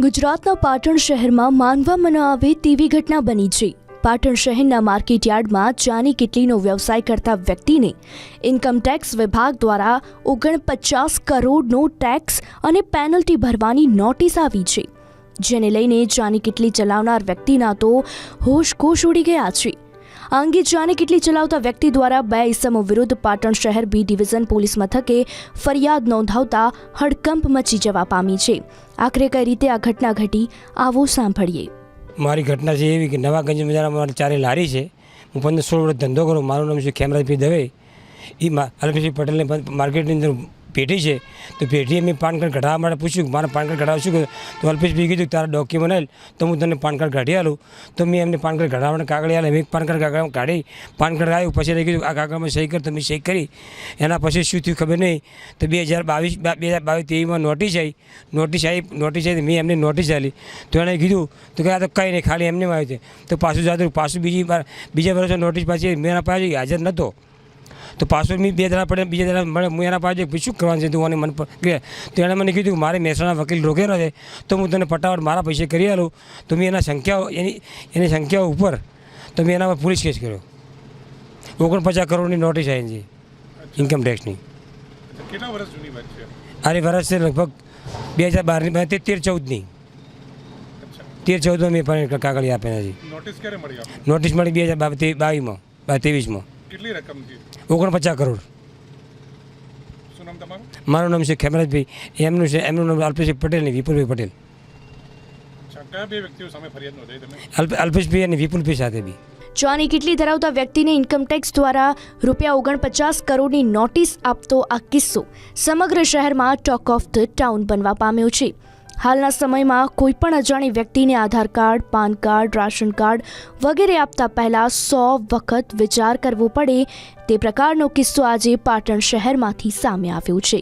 ગુજરાતના પાટણ શહેરમાં માનવામાં ન આવે તેવી ઘટના બની છે. પાટણ શહેરના માર્કેટયાર્ડમાં ચાની કિટલીનો વ્યવસાય કરતા વ્યક્તિને ઇન્કમટેક્સ વિભાગ દ્વારા ઓગણપચાસ કરોડનો ટેક્સ અને પેનલ્ટી ભરવાની નોટિસ આવી છે. જેને લઈને ચાની કિટલી ચલાવનાર વ્યક્તિના તો હોશકોશ ઉડી ગયા છે. આ અંગે ચાની કેટલી ચલાવતા વ્યક્તિ દ્વારા બે ઇસમો વિરુદ્ધ પાટણ શહેર બી ડિવિઝન પોલીસ મથકે ફરિયાદ નોંધાવતા હડકંપ મચી જવા પામી છે. આખરે કઈ રીતે આ ઘટના ઘટી, આવો સાંભળીએ. મારી ઘટના છે એવી કે નવાગંજ બજારમાં ચારે લારી છે. હું પંદર સોળ વર્ષ ધંધો કરું. મારું નામ છે ખેમરાજભાઈ દવે. એ અલ્પેશભાઈ પટેલને માર્કેટની અંદર પેઢી છે, તો પેઢીએ મેં પાન કાર્ડ કઢાવવા માટે પૂછ્યું મારે પાન કાર્ડ કઢાવું શું કરું તો અલ્પેશભાઈ કીધું તારા ડોક્યુમેન્ટ આવેલ તો હું તને પાન કાર્ડ કાઢી આલું. તો મેં એમને પાન કાર્ડ કઢાવવાને કાગળ આવેલા મેં પાન કાર્ડ કાગળ કાઢી, પાન કાર્ડ આવ્યું, પછી કીધું આ કાગળમાં સહી કર, તમે સહી કરી. એના પછી શું થયું ખબર નહીં, તો બે હજાર બાવીસ, બે હજાર બાવીસ તેવીસમાં નોટિસ આવી નોટિસ આવી નોટિસ આવી મેં એમને નોટિસ આલી. તો એણે કીધું, તો કે આ તો કંઈ નહીં, ખાલી એમને આવ્યું છે. તો પાછું જાતું, પાછું બીજી બીજા વર્ષે નોટિસ પાછી મેં એના પાસે હાજર નહોતો. તો પાછું મેં બે જણા પડે બીજા જણા મળે હું એના પાસે શું કરવાનું છે તું મને મન પર તો એણે મને કીધું મારે મહેસાણા વકીલ રોકેલો છે તો હું તને ફટાફટ મારા પૈસે કરી આલું. તો મેં એના સંખ્યાઓ એની એની સંખ્યાઓ ઉપર તો મેં એના પર પોલીસ કેસ કર્યો. ઓગણપચાસ કરોડની નોટિસ આવી છે ઇન્કમ ટેક્સની કેટલા વર્ષ જૂની વાત છે? આરી વર્ષ છે લગભગ બે હજાર બારની તેર ચૌદની. તેર ચૌદમાં મેં પણ કાગળી આપેલા છે. નોટિસ મળી બે હજાર બાવીસમાં ત્રેવીસમાં. કેટલી રકમથી ઓગણપચાસ કરોડ. શું નામ તમારું? મારું નામ છે ખેમરાજભાઈ. એમનું છે એમનું નામ અલ્પેશભાઈ પટેલ ને વિપુલભાઈ પટેલ. અચ્છા કયા બે વ્યક્તિઓ સામે ફરિયાદ નોંધાઈ તમે? અલ્પેશભાઈ અને વિપુલભાઈ સાથે બી. ચાની કેટલી ધરાવતા વ્યક્તિને ઇન્કમટેક્સ દ્વારા રૂપિયા ઓગણપચાસ કરોડની નોટિસ આપતો આ કિસ્સો સમગ્ર શહેરમાં ટોક ઓફ ધ ટાઉન બનવા પામ્યો છે. હાલના સમયમાં કોઈ પણ અજાણી વ્યક્તિને Aadhaar card, PAN card, ration card વગેરે આપતા પહેલાં સો વખત વિચાર કરવો પડે તે પ્રકારનો કિસ્સો આજે પાટણ શહેરમાંથી સામે આવ્યો છે.